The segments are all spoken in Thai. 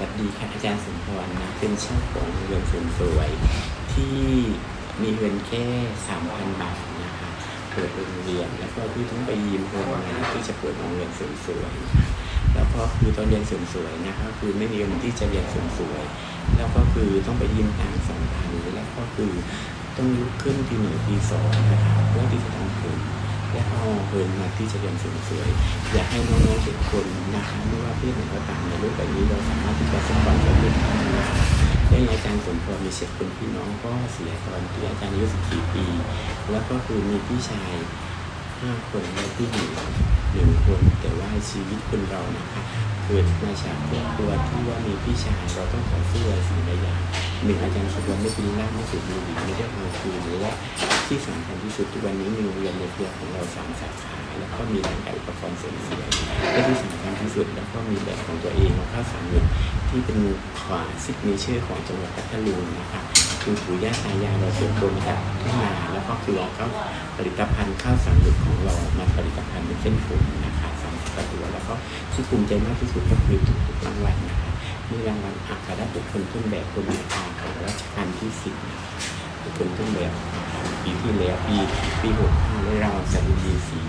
วัสดีค่ะอาจารย์สมพรนะ เป็นเช่างของโรงเรียนเสริมสวย ที่มีเงินแค่สามพันบาทนะคะเปิดโรงเรียน แล้วก็พี่ต้องไปยืมเงินมาที่จะเปิดโรงเรียนเสริมสวยแล้วก็คือตอนเรียนเสริมสวยนะคะคือไม่มีเงินที่จะเรียนเสริมสวย แล้วก็คือต้องไปยืมตังค์สองพันแล้วก็คือต้องลุกขึ้นทีหนึ่งทีสองนะคะเพื่อที่จะทำทุน และเอาเงินมา ที่จะเรียนเสริมสวยอยากให้น้องๆทุกคนนะคะไม่ว่าเพศไหนก็ตามในรูปแบบนี้เราสามารถที่จะประสบความสำเร็จได้นะคะได้อาจารย์สมพรมีเช็คคนพี่น้องก็เสียตอนที่อาจารย์อายุ14ปี แล้วก็คือมีพี่ชายห้าคนและพี่หญิงหนึ่งคนแต่ว่าชีวิตคนเรานะคะเกิดมาจากครอบครัวที่ว่ามีพี่ชายเราต้องขอสู้อะไรสิ่งใดอย่าง หนึ่งอาจารย์สุวรรณไม่ปีหน้าไม่สูบบุหรี่ไม่ได้เอาคืนและที่สำคัญที่สุดทุกวันนี้มีโรงเรียนในเครือของเราสามสาขาแล้วก็มีร้านขายอุปกรณ์เสริมสวยและที่สำคัญที่สุดแล้วก็มีแบบของตัวเองของข้าวสารหนึ่งที่เป็นขวาซิกเนเจอร์ของจังหวัดพัทลุงนะคะคือปู่ย่าตายายเราเติบโตมาจากทุ่งนาแล้วก็คือเราก็ผลิตภัณฑ์ข้าวสารหนึ่งของเรามาผลิตภัณฑ์เป็นเส้นผมนะคะสามสิบตัวแล้วก็ที่ภูมิใจมากที่สุดก็คือ มีรางวัลอัครบุคคลต้นแบบคนมีทางของรัชกาลที่สิบนะคะเป็นต้นแบบปีที่แล้วปีปีหกห้าได้รางวัลสารุดีสี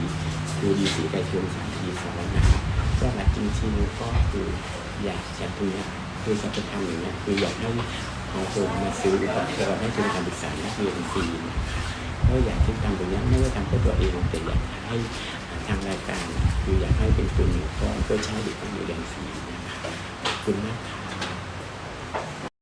ดูดีสีไก่ชนสามทีสองนะครับก็หลักจริงๆก็คืออยากจะตรงเนี้ยคือจะไปทำอย่างเงี้ยคืออยากให้เอาคนมาซื้ออุปกรณ์ให้ทุนการศึกษานักเรียนฟรีนะคะก็อยากที่ทำตรงนี้ไม่ได้ทำเพื่อตัวเองแต่อยากให้ทางรายการ คืออยากให้เป็นทุนหนึ่งก้อนเพื่อใช้เด็กนักเรียนฟรีนะ คะ